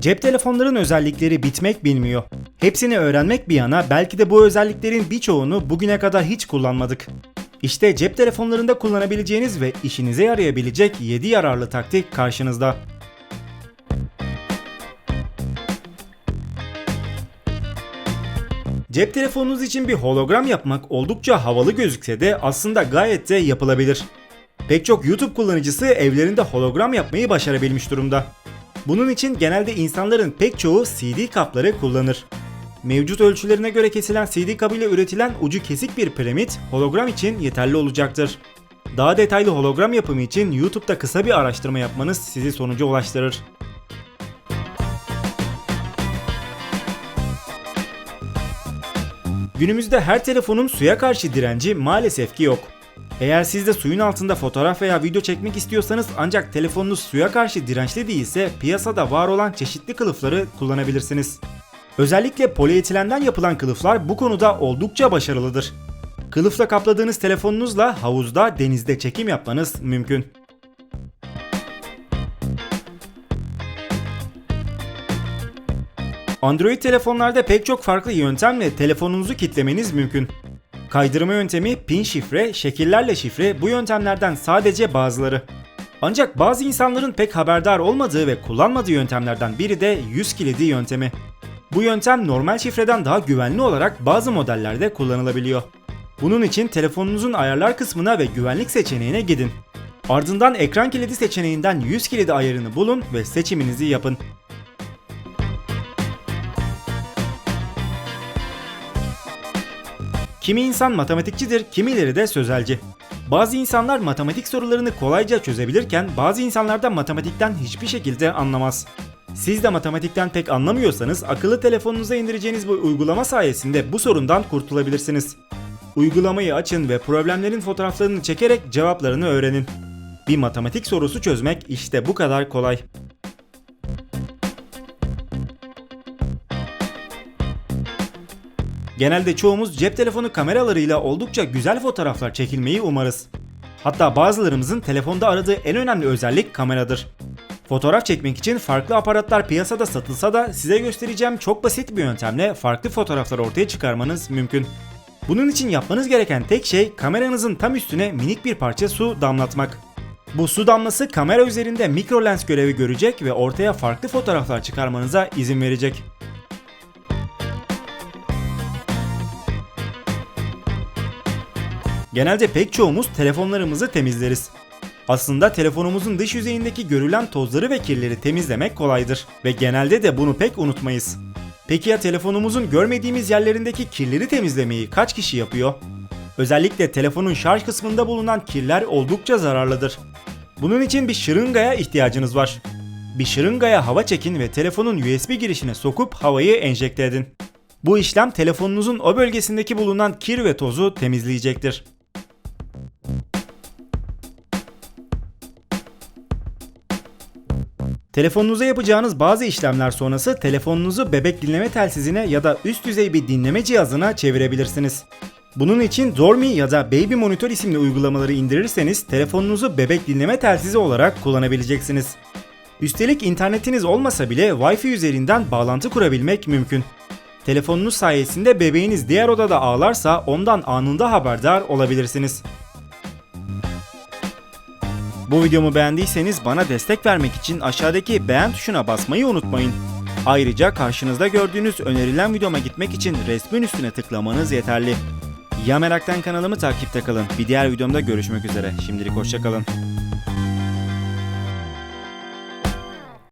Cep telefonların özellikleri bitmek bilmiyor. Hepsini öğrenmek bir yana belki de bu özelliklerin birçoğunu bugüne kadar hiç kullanmadık. İşte cep telefonlarında kullanabileceğiniz ve işinize yarayabilecek 7 yararlı taktik karşınızda. Cep telefonunuz için bir hologram yapmak oldukça havalı gözükse de aslında gayet de yapılabilir. Pek çok YouTube kullanıcısı evlerinde hologram yapmayı başarabilmiş durumda. Bunun için genelde insanların pek çoğu CD kapları kullanır. Mevcut ölçülerine göre kesilen CD kabıyla üretilen ucu kesik bir piramit hologram için yeterli olacaktır. Daha detaylı hologram yapımı için YouTube'da kısa bir araştırma yapmanız sizi sonuca ulaştırır. Günümüzde her telefonun suya karşı direnci maalesef ki yok. Eğer siz de suyun altında fotoğraf veya video çekmek istiyorsanız ancak telefonunuz suya karşı dirençli değilse piyasada var olan çeşitli kılıfları kullanabilirsiniz. Özellikle polietilenden yapılan kılıflar bu konuda oldukça başarılıdır. Kılıfla kapladığınız telefonunuzla havuzda, denizde çekim yapmanız mümkün. Android telefonlarda pek çok farklı yöntemle telefonunuzu kitlemeniz mümkün. Kaydırma yöntemi, pin şifre, şekillerle şifre bu yöntemlerden sadece bazıları. Ancak bazı insanların pek haberdar olmadığı ve kullanmadığı yöntemlerden biri de yüz kilidi yöntemi. Bu yöntem normal şifreden daha güvenli olarak bazı modellerde kullanılabiliyor. Bunun için telefonunuzun ayarlar kısmına ve güvenlik seçeneğine gidin. Ardından ekran kilidi seçeneğinden yüz kilidi ayarını bulun ve seçiminizi yapın. Kimi insan matematikçidir, kimileri de sözelci. Bazı insanlar matematik sorularını kolayca çözebilirken bazı insanlar da matematikten hiçbir şekilde anlamaz. Siz de matematikten pek anlamıyorsanız akıllı telefonunuza indireceğiniz bu uygulama sayesinde bu sorundan kurtulabilirsiniz. Uygulamayı açın ve problemlerin fotoğraflarını çekerek cevaplarını öğrenin. Bir matematik sorusu çözmek işte bu kadar kolay. Genelde çoğumuz cep telefonu kameralarıyla oldukça güzel fotoğraflar çekilmeyi umarız. Hatta bazılarımızın telefonda aradığı en önemli özellik kameradır. Fotoğraf çekmek için farklı aparatlar piyasada satılsa da size göstereceğim çok basit bir yöntemle farklı fotoğraflar ortaya çıkarmanız mümkün. Bunun için yapmanız gereken tek şey kameranızın tam üstüne minik bir parça su damlatmak. Bu su damlası kamera üzerinde mikro lens görevi görecek ve ortaya farklı fotoğraflar çıkarmanıza izin verecek. Genelde pek çoğumuz telefonlarımızı temizleriz. Aslında telefonumuzun dış yüzeyindeki görülen tozları ve kirleri temizlemek kolaydır ve genelde de bunu pek unutmayız. Peki ya telefonumuzun görmediğimiz yerlerindeki kirleri temizlemeyi kaç kişi yapıyor? Özellikle telefonun şarj kısmında bulunan kirler oldukça zararlıdır. Bunun için bir şırıngaya ihtiyacınız var. Bir şırıngaya hava çekin ve telefonun USB girişine sokup havayı enjekte edin. Bu işlem telefonunuzun o bölgesindeki bulunan kir ve tozu temizleyecektir. Telefonunuza yapacağınız bazı işlemler sonrası telefonunuzu bebek dinleme telsizine ya da üst düzey bir dinleme cihazına çevirebilirsiniz. Bunun için Dormi ya da Baby Monitor isimli uygulamaları indirirseniz telefonunuzu bebek dinleme telsizi olarak kullanabileceksiniz. Üstelik internetiniz olmasa bile Wi-Fi üzerinden bağlantı kurabilmek mümkün. Telefonunuz sayesinde bebeğiniz diğer odada ağlarsa ondan anında haberdar olabilirsiniz. Bu videomu beğendiyseniz bana destek vermek için aşağıdaki beğen tuşuna basmayı unutmayın. Ayrıca karşınızda gördüğünüz önerilen videoma gitmek için resmin üstüne tıklamanız yeterli. Ya Merak'tan kanalımı takipte kalın. Bir diğer videomda görüşmek üzere. Şimdilik hoşçakalın.